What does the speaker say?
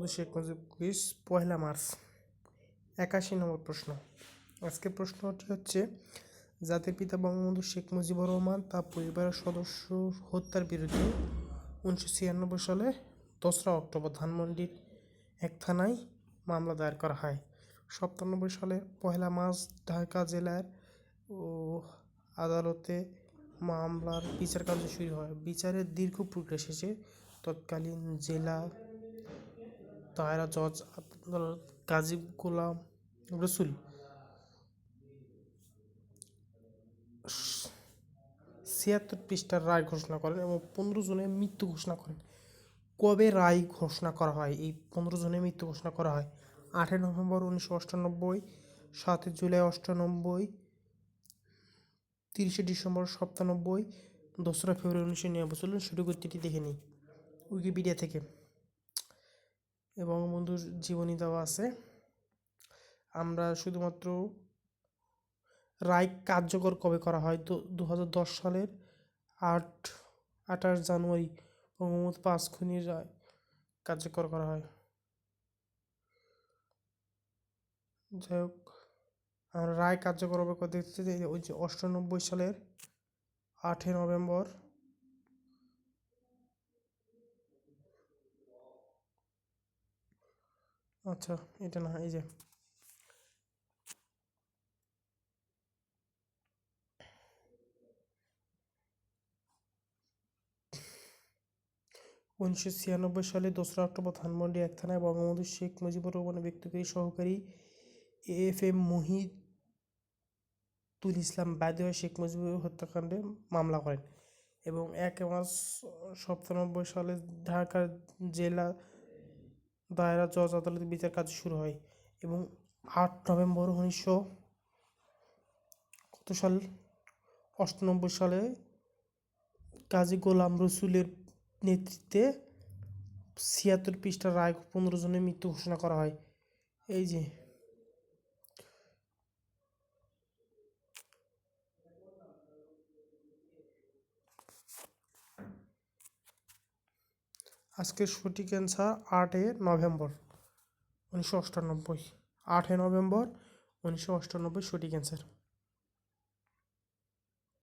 Bangabandhu Sheikh Mujib quiz পয়লা March. একাশি নম্বর প্রশ্ন। আজকের প্রশ্নটি হচ্ছে, জাতির পিতা বঙ্গবন্ধু শেখ মুজিবুর রহমান তার পরিবারের সদস্য হত্যার বিরুদ্ধে উনিশশো ছিয়ানব্বই সালে দোসরা অক্টোবর ধানমন্ডির এক থানায় মামলা দায়ের করা হয়। সপ্তানব্বই সালের পয়লা মার্চ ঢাকা জেলার ও আদালতে মামলার বিচার কার্য শুরু হয়। বিচারের দীর্ঘ প্রক্রিয়া শেষে তৎকালীন জেলা দায়রা জজ আদালত কাজী গোলাম রসুল। ছিয়াত্তর পৃষ্ঠার রায় ঘোষণা করেন এবং পনেরো জনের মৃত্যু ঘোষণা করেন। কবে রায় ঘোষণা করা হয়? এই পনেরো জনের মৃত্যু ঘোষণা করা হয় আটই নভেম্বর উনিশশো অষ্টানব্বই, সাতই জুলাই অষ্টানব্বই, তিরিশে ডিসেম্বর সাতানব্বই দোসরা ফেব্রুয়ারি উনিশশো নিরানব্বই। চলুন সঠিক উত্তরটি দেখে নিই। উইকিপিডিয়া থেকে। এবং বন্ধুর জীবনী দেওয়া আছে। আমরা শুধুমাত্র রায় কার্যকর কবে করা হয়? তো দু হাজার দশ সালের আট, আঠাশ জানুয়ারি বঙ্গবন্ধু পাঁচ খুনির রায় কার্যকর করা হয়। যাই হোক, আমরা রায় কার্যকর হবে দেখতে চাই? ওই যে অষ্টানব্বই সালের আটই নভেম্বর আচ্ছা এটা না, এই যে। উনিশশো ছিয়ানব্বই সালে দোসরা অক্টোবর ধানমন্ডি এক থানায় বঙ্গবন্ধু শেখ মুজিবুর রহমানের ব্যক্তিগত সহকারী এফ এম মহিতুল ইসলাম বাদী হয়ে শেখ মুজিবুর হত্যাকাণ্ডে মামলা করেন এবং এক মাস সপ্তানব্বই সালে ঢাকা জেলা দায়রা জজ আদালতে বিচার কাজ শুরু হয় এবং আট নভেম্বর উনিশশো কত সাল? অষ্টানব্বই সালে কাজী গোলাম রসুলের নেতৃত্বে ছিয়াত্তর পৃষ্ঠার রায় পনেরো জনের মৃত্যু ঘোষণা করা হয়। এই যে আজকের সঠিক অ্যান্সার আটে নভেম্বর উনিশশো অষ্টানব্বই। আটে নভেম্বর উনিশশো অষ্টানব্বই সঠিক অ্যান্সার